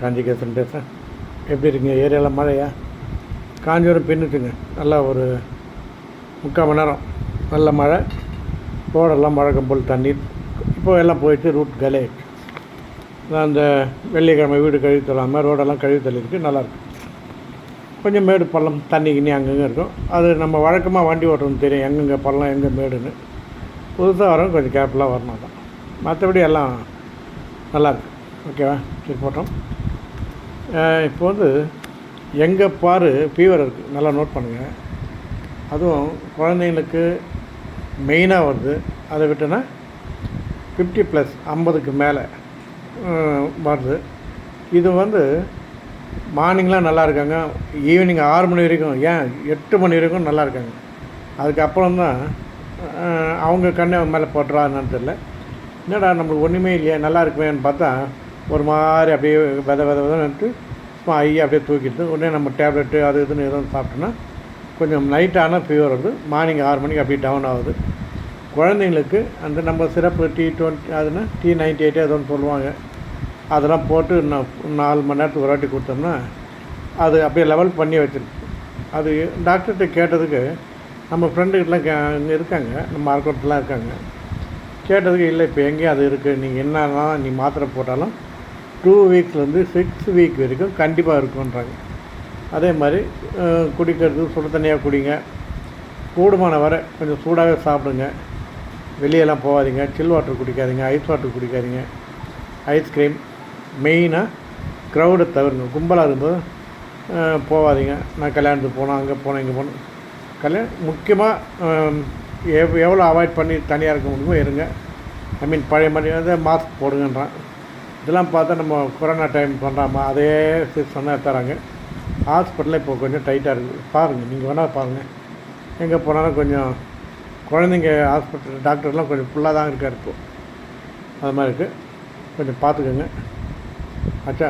காஞ்சிகேசன் பேசுகிறேன் எப்படி இருக்குங்க? ஏரியாவில் மழையா? காஞ்சிபுரம் பின்னுட்டுங்க. நல்லா ஒரு முக்கால் மணி நேரம். நல்ல மழை. ரோடெல்லாம் வழக்கம் போல் தண்ணீர். இப்போ எல்லாம் போயிட்டு ரூட் கலே நான் அந்த வெள்ளிக்கிழமை வீடு கழுவி தள்ளாமல் ரோடெல்லாம் கழுவி தள்ளிருக்கு நல்லாயிருக்கு கொஞ்சம் மேடு பள்ளம் தண்ணி கிண்ணி அங்கங்கே இருக்கும். அது நம்ம வழக்கமாக வண்டி ஓட்டுறது தெரியும். எங்கெங்கே பள்ளம் எங்கே மேடுன்னு. புதுசாக வரும் கொஞ்சம் கேர்ஃபுல்லாக வரணும் தான் மற்றபடி எல்லாம் நல்லாயிருக்கு ஓகேவா? சரி போட்டோம். இப்போ வந்து எங்கே பாரு ஃபீவர் இருக்குது நல்லா நோட் பண்ணுங்கள் அதுவும் குழந்தைங்களுக்கு மெயினாக வருது. அதை விட்டுனா ஃபிஃப்டி ப்ளஸ் ஐம்பதுக்கு மேலே வருது. இது வந்து மார்னிங்லாம் நல்லா இருக்காங்க. ஈவினிங் ஆறு மணி வரைக்கும். ஏன்? எட்டு மணி வரைக்கும் நல்லா இருக்காங்க. அதுக்கப்புறம் தான் அவங்க கண்ணை மேலே போட்டுறா என்னன்னு தெரில என்னடா நம்மளுக்கு ஒன்றுமே இல்லையா நல்லா இருக்குமேன்னு பார்த்தா ஒரு மாதிரி அப்படியே வித வித விதன்ட்டு சும்மா ஐயா அப்படியே தூக்கிட்டு உடனே நம்ம டேப்லெட்டு அது இதுன்னு எதுவும் சாப்பிட்டோன்னா கொஞ்சம் நைட்டான ஃபீவர் வருது. மார்னிங் ஆறு மணிக்கு அப்படியே டவுன் ஆகுது. குழந்தைங்களுக்கு அந்த நம்ம சிறப்பு டி டுவெண்ட்டி அதுனா டி நைன்டி எயிட்டே ஏதோ ஒன்று சொல்லுவாங்க. அதெல்லாம் போட்டு நான் நாலு மணி நேரத்துக்கு ஒரு வாட்டி கொடுத்தோம்னா அது அப்படியே லெவல் பண்ணி வச்சிருக்கு. அது டாக்டர்கிட்ட கேட்டதுக்கு நம்ம ஃப்ரெண்டுக்கிட்டலாம் கே இங்கே இருக்காங்க. நம்ம ஆர்கோட்டெலாம் இருக்காங்க. கேட்டதுக்கு இல்லை இப்போ எங்கேயும் அது இருக்குது நீங்கள் என்னன்னா நீ மாத்திரை போட்டாலும் டூ வீக்ஸ்லேருந்து சிக்ஸ் வீக் வரைக்கும் கண்டிப்பாக இருக்குன்றாங்க அதே மாதிரி குடிக்கிறது சுடு தண்ணியாக குடிங்க. கூடுமான வரை கொஞ்சம் சூடாகவே சாப்பிடுங்க. வெளியெல்லாம் போகாதீங்க. சில் வாட்டர் குடிக்காதீங்க. ஐஸ் வாட்டர் குடிக்காதீங்க. ஐஸ்கிரீம் மெயினாக க்ரௌடை தவிருங்க கும்பலாக இருக்கும்போது போகாதீங்க. நான் கல்யாணத்துக்கு போனோம் அங்கே போனேன் இங்கே போனோம் கல்யாணம் முக்கியமாக எவ் எவ்வளோ அவாய்ட் பண்ணி தனியாக இருக்க முடியுமோ இருங்க. ஐ மீன் பழைய மாதிரி வந்து மாஸ்க் போடுங்கன்றான். இதெல்லாம் பார்த்தா நம்ம கொரோனா டைம் பண்ணுறாமா அதே சொன்னால் தராங்க. ஹாஸ்பிட்டலில் இப்போ கொஞ்சம் டைட்டாக இருக்குது பாருங்கள் நீங்கள் வேணால் பாருங்கள் எங்கே போனாலும் கொஞ்சம் குழந்தைங்க ஹாஸ்பிட்டல் டாக்டர்லாம் கொஞ்சம் ஃபுல்லாக தான் இருக்கார் இப்போது அது மாதிரி இருக்குது கொஞ்சம் பார்த்துக்கோங்க. ஆச்சா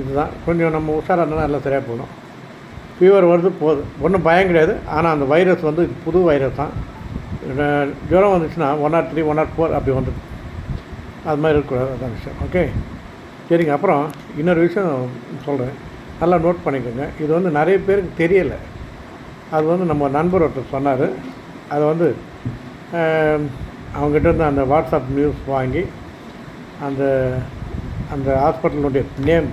இதுதான். கொஞ்சம் நம்ம உஷாராக இருந்தால் எல்லாம் சரியாக போகணும். ஃபீவர் வருது போகுது. ஒன்றும் பயம் கிடையாது. ஆனால் அந்த வைரஸ் வந்து புது வைரஸ் தான். ஜுரம் வந்துச்சுன்னா one or three one or four அப்படி வந்துடும். அது மாதிரி இருக்கக்கூடாது அதான் விஷயம். ஓகே சரிங்க அப்புறம் இன்னொரு விஷயம் சொல்கிறேன் நல்லா நோட் பண்ணிக்கோங்க. இது வந்து நிறைய பேருக்கு தெரியலை. அது வந்து நம்ம நண்பர் ஒருத்தர் சொன்னார். அதை வந்து அவங்ககிட்ட இருந்து அந்த வாட்ஸ்அப் நியூஸ் வாங்கி அந்த அந்த ஹாஸ்பிட்டலுடைய நேம்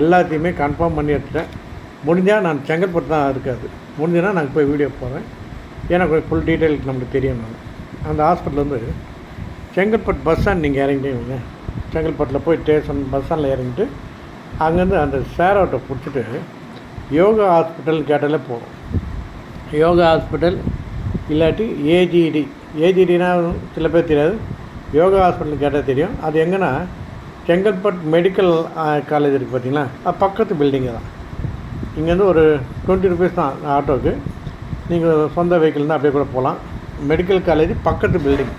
எல்லாத்தையுமே கன்ஃபார்ம் பண்ணி எடுத்துட்டேன். முடிஞ்சால் நான் செங்கல்பட்டு தான் இருக்காது. முடிஞ்சுன்னா நாங்கள் போய் வீடியோ போகிறேன் ஏன்னா கொஞ்சம் ஃபுல் டீட்டெயில் நமக்கு தெரியும். நான் அந்த ஹாஸ்பிட்டல் வந்து செங்கல்பட்டு பஸ் ஸ்டாண்ட் நீங்கள் இறங்கிட்டீங்க செங்கல்பட்டில் போய் ஸ்டேஷன் பஸ் ஸ்டாண்டில் இறங்கிட்டு அங்கேருந்து அந்த சேர் பிடிச்சிட்டு யோகா ஹாஸ்பிட்டல் கேட்டாலே போகும் யோகா ஹாஸ்பிட்டல் இல்லாட்டி ஏஜிடி ஏஜிடினா சில பேர் தெரியாது. யோகா ஹாஸ்பிட்டல் கேட்டால் தெரியும். அது எங்கன்னா செங்கல்பட் மெடிக்கல் காலேஜ் இருக்குது பார்த்தீங்களா அது பக்கத்து பில்டிங்கு தான். இங்கேருந்து ஒரு டுவெண்ட்டி ருபீஸ் தான் ஆட்டோவுக்கு நீங்கள் சொந்த வெஹிக்கிள் தான் அப்படியே கூட போகலாம் மெடிக்கல் காலேஜ் பக்கத்து பில்டிங்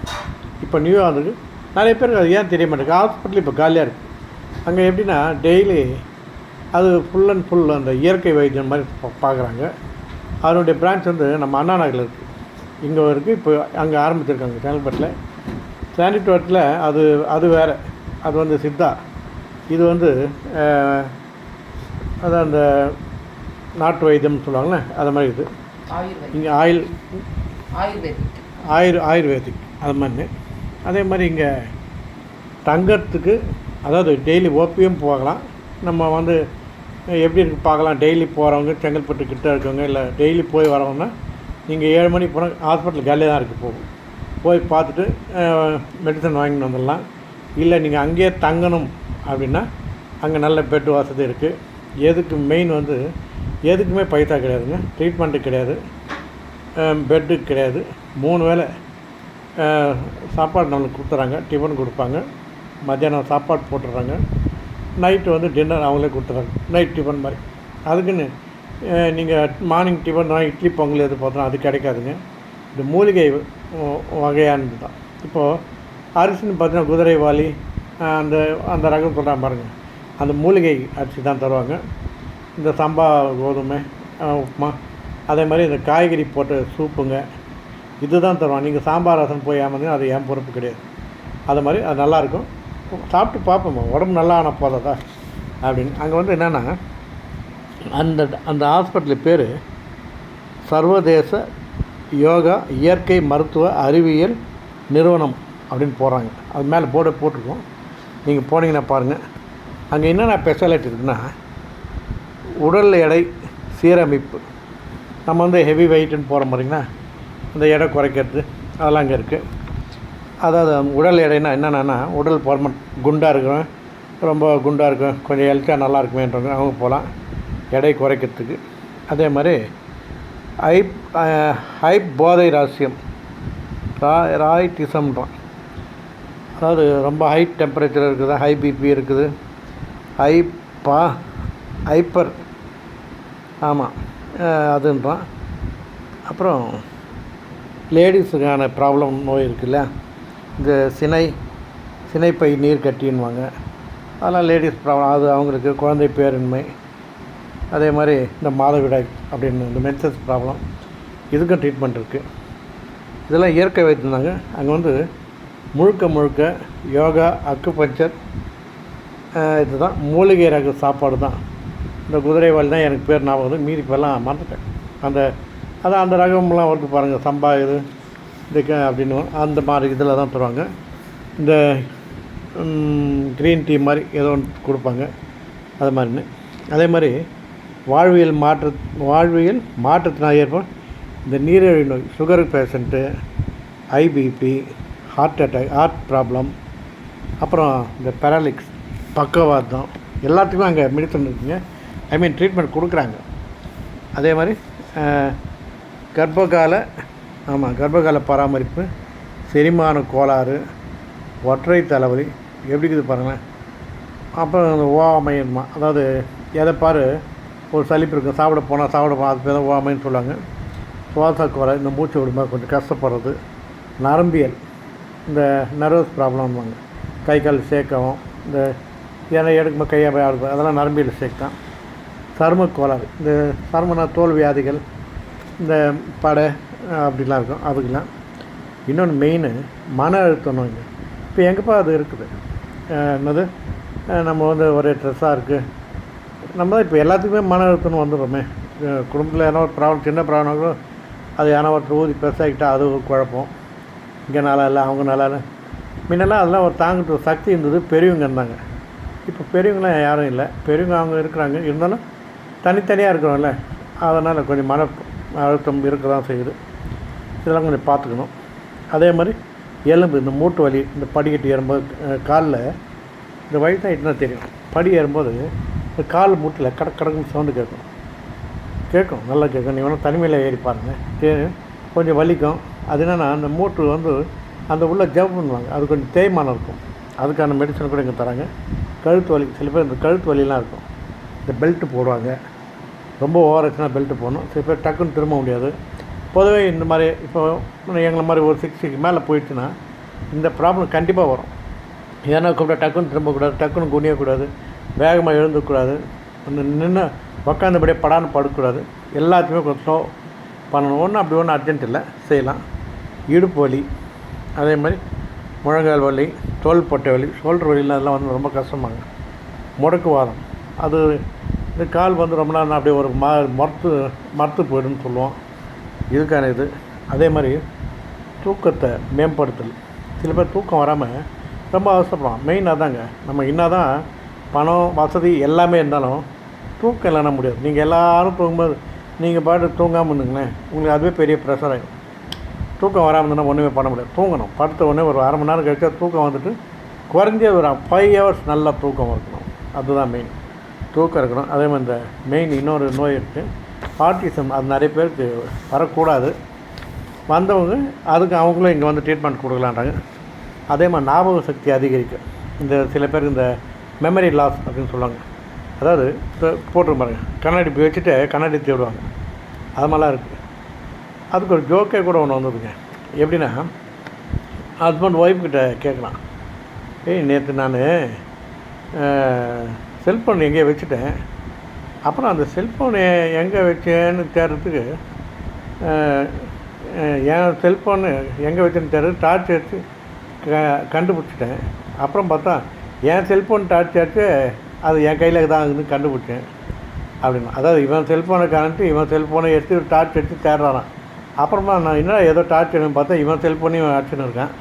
இப்போ நியூ ஆனதுக்கு நிறைய பேருக்கு அது ஏன் தெரிய மாட்டேங்குது? ஹாஸ்பிட்டல் இப்போ காலியாக இருக்குது அங்கே எப்படின்னா டெய்லி அது ஃபுல் அண்ட் ஃபுல் அந்த இயற்கை வைத்தியம் மாதிரி பார்க்குறாங்க. அதனுடைய பிரான்ச் வந்து நம்ம அண்ணா நகரில் இருக்குது இங்கே இருக்குது இப்போ அங்கே ஆரம்பிச்சிருக்காங்க செங்கல்பட்டில் சானிட்டோரத்தில் அது அது வேறு. அது வந்து சித்தா. இது வந்து அதான் அந்த நாட்டு வைத்தியம்னு சொல்லுவாங்கள்ல அது மாதிரி இது. இங்கே ஆயில் ஆயுர்வேதிக். ஆயுர் ஆயுர்வேதிக். அது மாதிரி. அதே மாதிரி இங்கே தங்கறதுக்கு அதாவது டெய்லி ஓபியும் போகலாம். நம்ம வந்து எப்படி இருக்கு பார்க்கலாம். டெய்லி போகிறவங்க செங்கல்பட்டு கிட்ட இருக்கவங்க இல்லை டெய்லி போய் வரவங்கன்னா நீங்கள் ஏழு மணிக்கு போனால் ஹாஸ்பிட்டல் காலியாக தான் இருக்குது போகும். போய் பார்த்துட்டு மெடிசன் வாங்கிட்டு வந்துடலாம். இல்லை நீங்கள் அங்கேயே தங்கணும் அப்படின்னா அங்கே நல்ல பெட் வசதி இருக்குது எதுக்கு மெயின் வந்து எதுக்குமே பைசா கிடையாதுங்க. ட்ரீட்மெண்ட்டு கிடையாது. பெட்டு கிடையாது. மூணு வேளை சாப்பாடு நம்மளுக்கு கொடுத்துறாங்க டிஃபன் கொடுப்பாங்க மத்தியானம் சாப்பாடு போட்டுடுறாங்க நைட்டு வந்து டின்னர் அவங்களே கொடுத்துறாங்க நைட் டிஃபன் மாதிரி. அதுக்குன்னு நீங்கள் மார்னிங் டிஃபன் இட்லி பொங்கல் எது பார்த்தோம் அது கிடைக்காதுங்க. இது மூலிகை வகையானது தான். இப்போது அரிசின்னு பார்த்தீங்கன்னா குதிரைவாலி அந்த அந்த ரகம் சொல்கிறாங்க பாருங்கள் அந்த மூலிகை அரிசி தான் தருவாங்க. இந்த சம்பா கோதுமை உப்புமா அதே மாதிரி இந்த காய்கறி போட்ட சூப்புங்க இதுதான் தருவான். நீங்கள் சாம்பார் ரசம் போய் ஏமாந்தீங்க அது என் பொறுப்பு கிடையாது. அது மாதிரி அது நல்லாயிருக்கும். சாப்பிட்டு பார்ப்போம்மா உடம்பு நல்லா ஆனால் போதாதா அப்படின்னு. அங்கே வந்து என்னென்னா அந்த அந்த ஹாஸ்பிட்டல் பேர் சர்வதேச யோகா இயற்கை மருத்துவ அறிவியல் நிறுவனம் அப்படின்னு போகிறாங்க அது மேலே போர்டை போட்டிருக்கோம். நீங்கள் போனீங்கன்னா பாருங்கள் அங்கே என்னென்ன ஸ்பெஷாலிட்டி இருக்குன்னா உடல் எடை சீரமைப்பு. நம்ம வந்து ஹெவி வெயிட்டுன்னு போகிற மாதிரிங்கன்னா அந்த எடை குறைக்கிறது. அதெல்லாம் அங்கே இருக்குது அதாவது உடல் எடைனா என்னென்னா உடல் பருமன் குண்டாக இருக்கிறவன் ரொம்ப குண்டாக இருக்கும் கொஞ்சம் ஹெல்த்தாக நல்லா இருக்குமேன்றவங்க அவங்க போகலாம். எடை குறைக்கிறதுக்கு. அதே மாதிரி ஹைப் ஹைப் போதை ராசியம் ரா ராய்டிசம்ன்றான். அதாவது ரொம்ப ஹை டெம்பரேச்சர் இருக்குது. ஹை பிபி இருக்குது. ஹைப்பா ஹைப்பர் ஆமாம் அதுன்றான். அப்புறம் லேடிஸுக்கான ப்ராப்ளம் நோய் இருக்குல்ல இந்த சினை சினைப்பை நீர் கட்டின்வாங்க அதெல்லாம் லேடிஸ் ப்ராப்ளம் அது அவங்களுக்கு குழந்தை பேரின்மை. அதே மாதிரி இந்த மாதவிடாய் அப்படின்னு இந்த மென்சஸ் ப்ராப்ளம் இதுக்கும் ட்ரீட்மெண்ட் இருக்குது இதெல்லாம் இயற்கை வைத்திருந்தாங்க அங்கே வந்து முழுக்க முழுக்க யோகா அக்குபஞ்சர் இதுதான் மூலிகை ரக சாப்பாடு தான் இந்த குதிரைவாளி தான் எனக்கு பேர் ஞாபகம் மீதி இப்போல்லாம் மறந்துட்டேன். அந்த அதான் அந்த ரகம்லாம் வருது பாருங்கள் சம்பா இது இதுக்கு அப்படின்னு அந்த மாதிரி இதில் தான் தருவாங்க. இந்த க்ரீன் டீ மாதிரி ஏதோ ஒன்று கொடுப்பாங்க. அது மாதிரின்னு. அதே மாதிரி வாழ்வியல் மாற்ற வாழ்வியல் மாற்றத்தினால் ஏற்படும் இந்த நீரிழிவு நோய் sugar patient high BP heart attack heart problem அப்புறம் இந்த பேரலிக்ஸ் பக்கவாதம் எல்லாத்துக்குமே அங்கே மெடிசன் இருக்குங்க. ஐ மீன் ட்ரீட்மெண்ட் கொடுக்குறாங்க. அதே மாதிரி கர்ப்பகால ஆமாம் கர்ப்பகால பராமரிப்பு செரிமான கோளாறு ஒற்றை தலைவலி எப்படி இருக்குது பாருங்களேன். அப்புறம் அந்த ஓவாமையன்மா அதாவது எதை பாரு ஒரு சளிப்பு இருக்கும் சாப்பிட போனால் சாப்பிட போனால் அது பேர் தான் ஓவாமைன்னு சொல்லுவாங்க. சுவாச இந்த மூச்சு விடும்போது கொஞ்சம் கஷ்டப்படுறது. நரம்பியல் இந்த நர்வஸ் ப்ராப்ளம்வாங்க கை கால் சேர்க்கவும் இந்த ஏன்னா எடுக்கும்போது கையை போய் ஆடுது அதெல்லாம் நரம்பியல் சேக் தான். சரும கோளாறு இந்த சருமனா தோல் வியாதிகள் இந்த படை அப்படிலாம் இருக்கும். அதுக்கெல்லாம் இன்னொன்று மெயினு மன அழுத்தம் நோய்ங்க. இப்போ எங்கேப்பா அது இருக்குது. என்னது? நம்ம வந்து ஒரே ட்ரெஸ்ஸாக இருக்குது நம்ம தான் இப்போ எல்லாத்துக்குமே மன அழுத்தம்னு வந்துடுறோமே. குடும்பத்தில் ஏன்னா ஒரு ப்ராப்ளம் சின்ன ப்ராப்ளம் கூட அது ஏன்னா ஒருத்தர் ஊதி பெருசாகிக்கிட்டால் அது ஒரு குழப்பம். இங்கே நல்லா இல்லை அவங்க நல்லா இல்லை. முன்னெல்லாம் அதெல்லாம் ஒரு தாங்கிட்டு சக்தி இருந்தது. பெரியவங்க இருந்தாங்க. இப்போ பெரியவங்களாம் யாரும் இல்லை. பெரியவங்க அவங்க இருக்கிறாங்க. இருந்தாலும் தனித்தனியாக இருக்கிறோம்ல. அதனால் கொஞ்சம் மன அழுத்தம் இருக்க தான் செய்யுது. இதெல்லாம் கொஞ்சம் பார்த்துக்கணும். அதே மாதிரி எலும்பு இந்த மூட்டு வலி இந்த படிக்கட்டு ஏறும்போது காலில் இந்த வயசாகிட்டுனா தெரியும்? படி ஏறும்போது இந்த கால் மூட்டில் கடக் கடக்குன்னு சவுண்டு கேட்கும். கேட்கும் நல்லா கேட்கும். நீ வேணால் தனிமையில் ஏறி பாருங்கள் கொஞ்சம் வலிக்கும். அது என்னென்னா அந்த மூட்டு வந்து அந்த உள்ளே ஜெபம் பண்ணுவாங்க அது கொஞ்சம் தேய்மானம் இருக்கும். அதுக்கான மெடிசன் கூட இங்கே தராங்க. கழுத்து வலி சில பேர் இந்த கழுத்து வலிலாம் இருக்கும். இந்த பெல்ட்டு போடுவாங்க. ரொம்ப ஓவராச்சுன்னா பெல்ட்டு போடணும். சில பேர் டக்குன்னு திரும்ப முடியாது. பொதுவே இந்த மாதிரி இப்போ எங்களை மாதிரி ஒரு சிக்ஸ்டிக்கு மேலே போயிடுச்சுன்னா இந்த ப்ராப்ளம் கண்டிப்பாக வரும். ஏன்னா கூப்பிட்டா டக்குன்னு திரும்பக்கூடாது டக்குன்னு குனியக்கூடாது வேகமாக எழுந்துக்கூடாது நின்று உக்காந்தபடியே படான்னு படக்கூடாது எல்லாத்தையுமே கொஞ்சம் ஸ்லோ பண்ணணும். ஒன்றும் அப்படி ஒன்றும் அர்ஜென்ட் இல்லை. செய்யலாம். இடுப்பு வலி அதே மாதிரி முழங்கால் வலி தோல் பொட்டை வலி ஷோல்டர் வலிலாம் அதெல்லாம் வந்து ரொம்ப கஷ்டமாங்க. முடக்குவாதம் அது இந்த கால் வந்து ரொம்ப நாள் அப்படியே ஒரு மா மறுத்து மறுத்து போயிடும்னு சொல்லுவோம். இதுக்கான இது. அதே மாதிரி தூக்கத்தை மேம்படுத்தல். சில பேர் தூக்கம் வராமல் ரொம்ப அவசரப்படுவான் மெயின் அதாங்க. நம்ம என்ன தான் பணம் வசதி எல்லாமே இருந்தாலும் தூக்கம் இல்லைன்னா முடியாது. நீங்கள் எல்லோரும் தூங்கும்போது நீங்கள் பாட்டு தூங்காமல் இருந்துங்களேன் உங்களுக்கு அதுவே பெரிய ப்ரெஷர் ஆகிடும் தூக்கம் வராமல் இருந்ததுன்னா ஒன்றுமே பண்ண முடியாது. தூங்கணும். படுத்த உடனே ஒரு அரை மணி நேரம் கழிச்சா தூக்கம் வந்துட்டு குறைஞ்ச ஒரு ஃபைவ் ஹவர்ஸ் நல்லா தூக்கம் இருக்கணும். அதுதான் மெயின் தூக்கம் இருக்கணும் அதே மாதிரி இந்த மெயின் இன்னொரு நோய் இருக்குது ஆர்டிசம் அது நிறைய பேருக்கு வரக்கூடாது. வந்தவங்க அதுக்கு அவங்களும் இங்கே வந்து ட்ரீட்மெண்ட் கொடுக்கலான்றாங்க. அதே மாதிரி ஞாபக சக்தி அதிகரிக்கும். இந்த சில பேருக்கு இந்த மெமரி லாஸ் அப்படின்னு சொல்லுவாங்க. அதாவது இப்போ பாருங்க. கண்ணாடி இப்படி வச்சுட்டு கண்ணாடி தேடுவாங்க. அது மாதிரிலாம் இருக்குது அதுக்கு ஒரு ஜோக்கே கூட ஒன்று வந்ததுங்க. எப்படின்னா ஹஸ்பண்ட் ஒய்ஃப்கிட்ட கேட்கலாம். ஏய் நேற்று நான் செல்ஃபோன் எங்கேயோ வச்சுட்டேன். அப்புறம் அந்த செல்ஃபோனை எங்கே வச்சேன்னு தேடுறதுக்கு என் செல்ஃபோனு எங்கே வச்சேன்னு தேடுறது டார்ச் எடுத்து க கண்டுபிடிச்சிட்டேன். அப்புறம் பார்த்தா என் செல்ஃபோன் டார்ச் அடிச்சு அது என் கையில் தான் இருக்குன்னு கண்டுபிடிச்சேன். அப்படின்னு. அதாவது இவன் செல்ஃபோனை காணிட்டு இவன் செல்ஃபோனை எடுத்து டார்ச் எடுத்து தேடுறான் அப்புறமா நான் என்ன ஏதோ டார்ச் எடுன்னு பார்த்தா இவன் செல்ஃபோனையும் அடிச்சுன்னு இருக்கான்.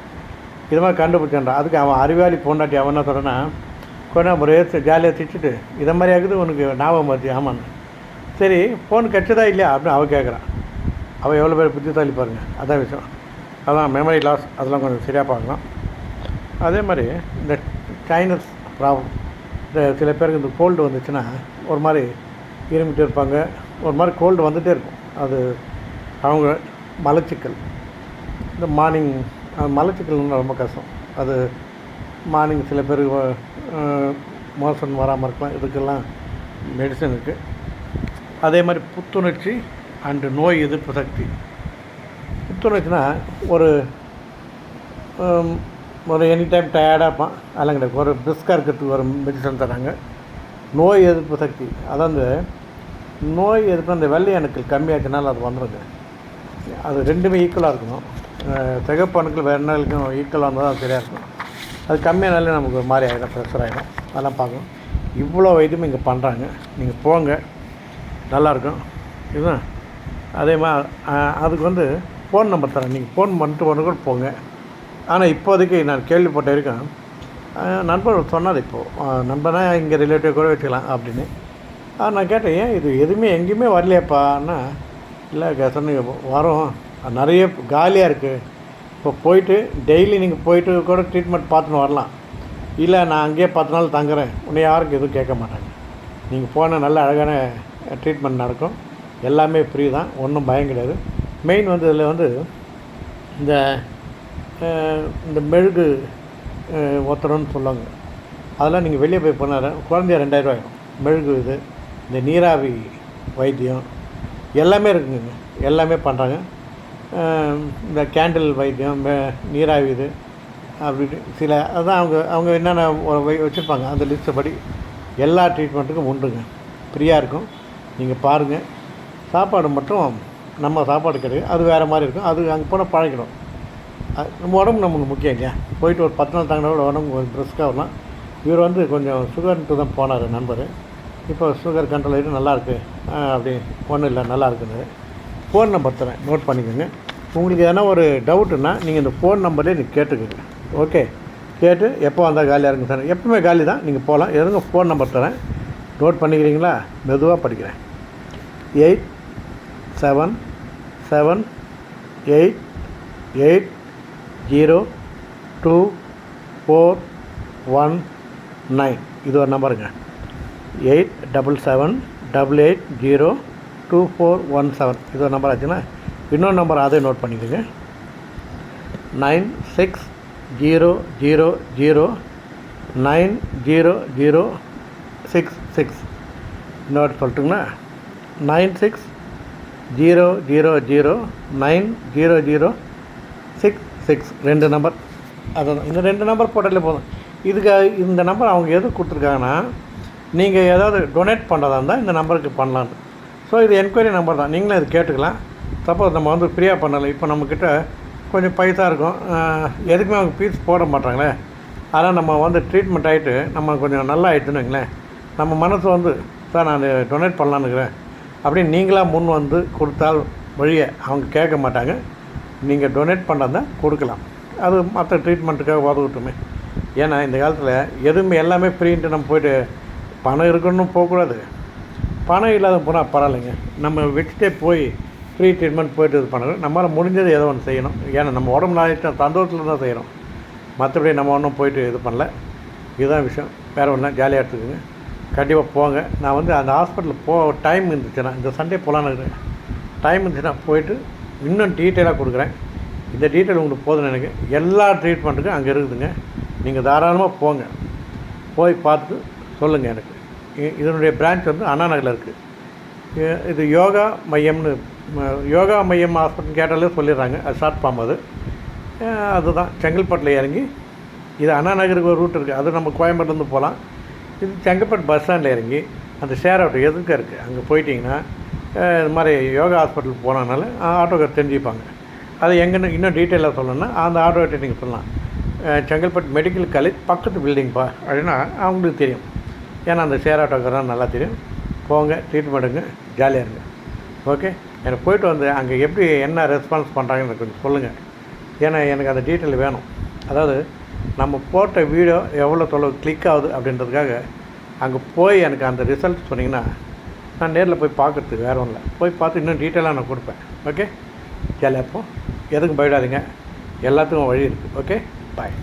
இது மாதிரி கண்டுபிடிச்சான்டா அதுக்கு அவன் அறிவாளி பொண்டாட்டி அவன் என்ன சொல்கிறேன்னா கொஞ்ச ஒரு ஜாலியாக திச்சுட்டு இதை மாதிரி ஆகுது உனக்கு ஞாபகம் பார்த்தி ஆமான்னு. சரி ஃபோன் கிடச்சதா இல்லையா அப்படின்னு அவள் கேட்குறான் அவள் எவ்வளோ பேர் புத்திசாலி பாருங்கள் அதான் விஷயம். அதான் மெமரி லாஸ் அதெல்லாம் கொஞ்சம் சரியாக பார்க்கலாம். அதே மாதிரி இந்த சைனஸ் ப்ராப்ளம் இந்த சில பேருக்கு இந்த கோல்டு வந்துச்சுன்னா ஒரு மாதிரி இருமிட்டு இருப்பாங்க. ஒரு மாதிரி கோல்டு வந்துகிட்டே இருக்கும். அது அவங்க மலச்சிக்கல். இந்த மார்னிங் மலச்சிக்கல்னு ரொம்ப கஷ்டம். அது மார்னிங் சில பேருக்கு மோஷன் வராமல் இருக்கலாம். இதுக்கெல்லாம் மெடிசன் இருக்குது அதே மாதிரி புத்துணர்ச்சி அண்டு நோய் எதிர்ப்பு சக்தி. புத்துணர்ச்சினா ஒரு ஒரு எனி டைம் டயர்டாக இருப்பான். அதெல்லாம் கிடையாது. ஒரு பிரிஸ்காக இருக்கிறதுக்கு ஒரு மெடிசன் தராங்க. நோய் எதிர்ப்பு சக்தி. அதாவது நோய் எதிர்ப்பு அந்த வெள்ளை அணுக்கள் கம்மியாச்சுனால அது வந்துடுங்க அது ரெண்டுமே ஈக்குவலாக இருக்கணும். அஹ் சிகப்பு அணுக்கள் வேறு எண்ணெய்களுக்கும் ஈக்குவலாக இருந்தால் தான் சரியாக இருக்கும் அது கம்மியானாலே நமக்கு ஒரு மாதிரி ஆகிடும் ப்ரெஷர் ஆகிடும் அதெல்லாம் பார்க்கணும். இவ்வளோ வைத்தியம் இங்கே பண்ணுறாங்க. நீங்கள் போங்க. நல்லாயிருக்கும். இதுதான். அதே மாதிரி அதுக்கு வந்து ஃபோன் நம்பர் தரேன். நீங்கள் ஃபோன் பண்ணிட்டு ஒன்று கூட போங்க. ஆனால் இப்போதைக்கு நான் கேள்விப்பட்ட வரைக்கும் நண்பர் சொன்னார் இப்போது நண்பனா இங்கே ரிலேட்டிவ் கூட வச்சுக்கலாம் அப்படின்னு. நான் கேட்டேன் ஏன் இது எதுவுமே எங்கேயுமே வரலையாப்பான்னா இல்லை சொன்னீங்க வரும். நிறைய காலியாக இருக்குது இப்போ போயிட்டு டெய்லி நீங்கள் போயிட்டு கூட ட்ரீட்மெண்ட் பார்த்துன்னு வரலாம். இல்லை நான் அங்கேயே பத்து நாள் தங்குறேன். உன்னை யாருக்கும் எதுவும் கேட்க மாட்டாங்க. நீங்கள் போனால் நல்ல அழகான ட்ரீட்மெண்ட் நடக்கும். எல்லாமே ஃப்ரீ தான். ஒன்றும் பயம் கிடையாது. மெயின் வந்து இதில் வந்து இந்த இந்த மெழுகு அஹ், சொல்லுவாங்க. அதெல்லாம் நீங்கள் வெளியே போய் பண்ணார குழந்தைய ரெண்டாயிரம் ஆகும் மெழுகு இது இந்த நீராவி வைத்தியம் எல்லாமே இருக்குங்க. எல்லாமே பண்ணுறாங்க இந்த கேண்டில் வைத்தியம் நீராவி இது அப்படி சில அதான் அவங்க அவங்க என்னென்ன வை- வச்சுருப்பாங்க அந்த லிஸ்ட்டை படி எல்லா ட்ரீட்மெண்ட்டுக்கும் உண்டுங்க. ஃப்ரீயாக இருக்கும். நீங்கள் பாருங்கள் சாப்பாடு மட்டும் நம்ம சாப்பாடு கிடையாது. அது வேறு மாதிரி இருக்கும். அது அங்கே போனால் பழகிடும். அது நம்ம உடம்பு நமக்கு முக்கியம் இல்லையா? போயிட்டு ஒரு பத்து நாள் தாங்கினா கூட உடம்பு கொஞ்சம் பிரிஸ்காக வரலாம். இவர் வந்து கொஞ்சம் சுகர்ன்ட்டு தான் போனார் நண்பர். இப்போ சுகர் கண்ட்ரோல் ஆகிட்டு நல்லாயிருக்கு அப்படி ஒன்றும் இல்லை நல்லா இருக்குன்னு ஃபோன் நம்பர் தரேன். நோட் பண்ணிக்கோங்க. உங்களுக்கு எதனா ஒரு டவுட்டுன்னா நீங்கள் இந்த ஃபோன் நம்பர்லேயே நீங்கள் கேட்டுக்கோங்க. ஓகே கேட்டு எப்போ வந்தால் காலியாக இருக்குங்க சார் எப்பவுமே காலி தான். நீங்கள் போகலாம் எதுங்க ஃபோன் நம்பர் தரேன். நோட் பண்ணிக்கிறீங்களா? மெதுவாக படிக்கிறேன். Eight seven seven eight eight zero two four one nine இது ஒரு நம்பருங்க eight double seven double eight zero two four one seven இது ஒரு நம்பர் ஆச்சுன்னா இன்னொரு நம்பர் அதே நோட் பண்ணிக்கோங்க. Nine six zero zero zero nine zero zero six six இன்னொரு சொல்லட்டுங்களா nine six zero zero zero nine zero zero six six ரெண்டு number அதான் இந்த ரெண்டு நம்பர் போட்டாலே போதும். இதுக்கு இந்த நம்பர் அவங்க எது கொடுத்துருக்காங்கன்னா நீங்கள் ஏதாவது டொனேட் பண்ணுறதா இருந்தால் இந்த நம்பருக்கு பண்ணலான்னு ஸோ இது என்கொயரி நம்பர் தான். நீங்களும் இது கேட்டுக்கலாம். சப்போஸ் நம்ம வந்து ஃப்ரீயாக பண்ணலை. இப்போ நம்மக்கிட்ட கொஞ்சம் பைசா இருக்கும். எதுக்குமே அவங்க ஃபீஸ் போட மாட்டாங்களே. அதனால் நம்ம வந்து ட்ரீட்மெண்ட் ஆகிட்டு நம்ம கொஞ்சம் நல்லா ஆகிடுச்சுன்னு வைங்களேன். நம்ம மனசு வந்து சார் நான் டொனேட் பண்ணலான்னு இருக்கிறேன். அப்படின்னு நீங்களாக முன் வந்து கொடுத்தால் வழியை அவங்க கேட்க மாட்டாங்க. நீங்கள் டொனேட் பண்ணால் கொடுக்கலாம். அது மற்ற ட்ரீட்மெண்ட்டுக்காக உதவட்டுமே ஏன்னா இந்த காலத்தில் எதுவுமே எல்லாமே ஃப்ரீன்ட்டு நம்ம போயிட்டு பணம் இருக்கணும்னு போகக்கூடாது. பணம் இல்லாத போனால் பரவாயில்லைங்க. நம்ம வச்சுட்டே போய் ஃப்ரீ ட்ரீட்மெண்ட் போயிட்டு இது பண்ணுறோம் நம்மளால் முடிஞ்சது ஏதோ ஒன்று செய்யணும். ஏன்னா நம்ம உடம்பு நாளைக்கு சந்தோஷத்தில் தான் செய்கிறோம் மற்றபடி நம்ம ஒன்றும் போயிட்டு இது பண்ணல. இதுதான் விஷயம். வேறு ஒன்றும் ஜாலியாக எடுத்துக்கோங்க. கண்டிப்பாக போங்க. நான் வந்து அந்த ஹாஸ்பிட்டலில் போ டைம் இருந்துச்சுன்னா இந்த சண்டே போகலான்னு இருக்கிறேன் டைம் இருந்துச்சுன்னா போயிட்டு இன்னும் டீட்டெயிலாக கொடுக்குறேன். இந்த டீட்டெயில் உங்களுக்கு போதும்னு எனக்கு எல்லா ட்ரீட்மெண்ட்டுக்கும் அங்கே இருக்குதுங்க. நீங்கள் தாராளமாக போங்க. போய் பார்த்து சொல்லுங்கள் எனக்கு. இதனுடைய பிரான்ச் வந்து அண்ணா நகரில் இருக்குது இது யோகா மையம்னு யோகா மையம் ஹாஸ்பிட்டல் கேட்டாலே சொல்லிடுறாங்க. அது ஷார்ட் ஃபார்ம் அது. அதுதான். செங்கல்பட்டில் இறங்கி இது அண்ணா நகருக்கு ஒரு ரூட் இருக்குது அது நம்ம கோயம்பேட்டிலேருந்து போகலாம். இது செங்கல்பட்டு பஸ் ஸ்டாண்டில் இறங்கி அந்த ஷேர் ஆட்டோ எதுக்கு இருக்குது அங்கே போயிட்டிங்கன்னா இது மாதிரி யோகா ஹாஸ்பிட்டல் போனதுனால ஆட்டோக்கார் தெரிஞ்சுப்பாங்க. அது எங்கன்னு இன்னும் டீட்டெயிலாக சொல்லணும்னா அந்த ஆட்டோக்கிட்ட நீங்கள் சொல்லலாம். செங்கல்பட்டு மெடிக்கல் காலேஜ் பக்கத்து பில்டிங்ப்பா அப்படின்னா அவங்களுக்கு தெரியும். ஏன்னா அந்த ஷேர் ஆட்டோக்காரன் நல்லா தெரியும். போங்க ட்ரீட்மெண்ட்டுங்க ஜாலியாக இருங்க. ஓகே எனக்கு போயிட்டு வந்து அங்கே எப்படி என்ன ரெஸ்பான்ஸ் பண்ணுறாங்கன்னு எனக்கு கொஞ்சம் சொல்லுங்கள் ஏன்னா எனக்கு அந்த டீட்டெயில் வேணும். அதாவது நம்ம போட்ட வீடியோ எவ்வளோ தொலைவு கிளிக் ஆகுது அப்படின்றதுக்காக அங்கே போய் எனக்கு அந்த ரிசல்ட் சொன்னீங்கன்னா நான் நேரில் போய் பார்க்குறதுக்கு வேறு ஒன்றும் இல்லை. போய் பார்த்து இன்னும் டீட்டெயிலாக நான் கொடுப்பேன். ஓகே ஜாலியாக இருப்போம். எதுக்கும் போயிடாதீங்க எல்லாத்துக்கும் வழி இருக்குது ஓகே பாய்